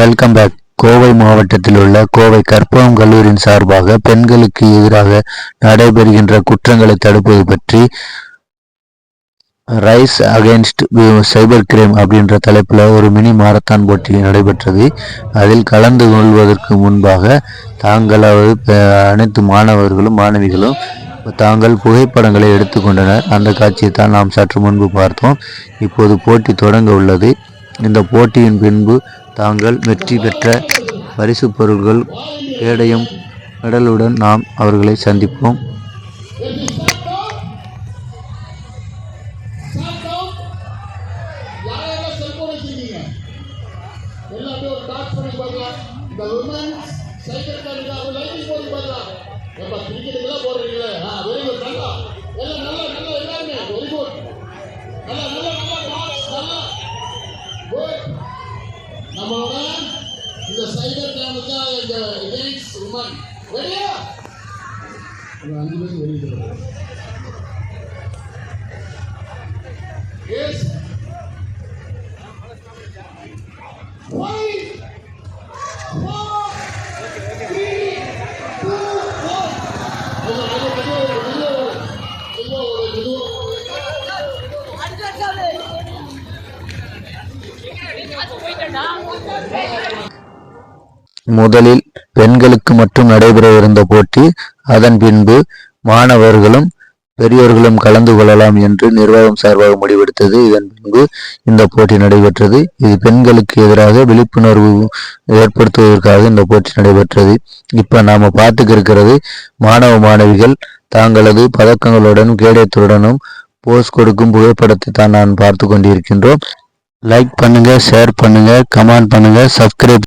Welcome back Kovai மாவட்டத்தில் உள்ள கோவை கற்பகம் கல்லூரியின் சார்பாக பெண்களுக்கு எதிராக நடைபெறுகின்ற குற்றங்களை தடுப்பது பற்றி ரைஸ் அகேன்ஸ்ட் சைபர் கிரைம் அப்படின்ற தலைப்பில் ஒரு மினி மாரத்தான் போட்டி நடைபெற்றது. அதில் கலந்து கொள்வதற்கு முன்பாக தாங்களாவது அனைத்து மாணவர்களும் மாணவிகளும் தாங்கள் புகைப்படங்களை எடுத்துக்கொண்டனர். அந்த காட்சியை தான் நாம் சற்று முன்பு பார்த்தோம். இப்போது போட்டி தொடங்க உள்ளது. இந்த போட்டியின் பின்பு தாங்கள் வெற்றி பெற்ற பரிசு பொருட்கள் கேடயம் மெடலுடன் நாம் அவர்களை சந்திப்போம். ஒரு பண்ணி பார்க்கலாம் இந்த சைக்கிள் கார்டுக்கு லைட்டிங் போட்டு பார்க்கலாம் கிரிக்கெட்டுக்கெல்லாம் போடுறீங்களே ஆ வெரி குட் இந்த சைபர் கேமுக்கு இந்த எகெயின்ஸ்ட் உமன் ரெடியா ஒரு அஞ்சு பேர் வெளியிட்டு yes Five, four, three, two, one. மெதுவா, முதலில் பெண்களுக்கு மட்டும் நடைபெறவிருந்த போட்டி அதன் பின்பு மாணவர்களும் பெரியோர்களும் கலந்து கொள்ளலாம் என்று நிர்வாகம் சார்பாக முடிவெடுத்தது. இதன் பின்பு இந்த போட்டி நடைபெற்றது. இது பெண்களுக்கு எதிராக விழிப்புணர்வு ஏற்படுத்துவதற்காக இந்த போட்டி நடைபெற்றது. இப்ப நாம பார்த்துக்க இருக்கிறது மாணவ மாணவிகள் தாங்களது பதக்கங்களுடன் கேடயத்துடனும் போஸ் கொடுக்கும் புகைப்படத்தை தான் நான் பார்த்து கொண்டிருக்கின்றோம். லைக் பண்ணுங்க ஷேர் பண்ணுங்க கமெண்ட் பண்ணுங்க சப்ஸ்கிரைப்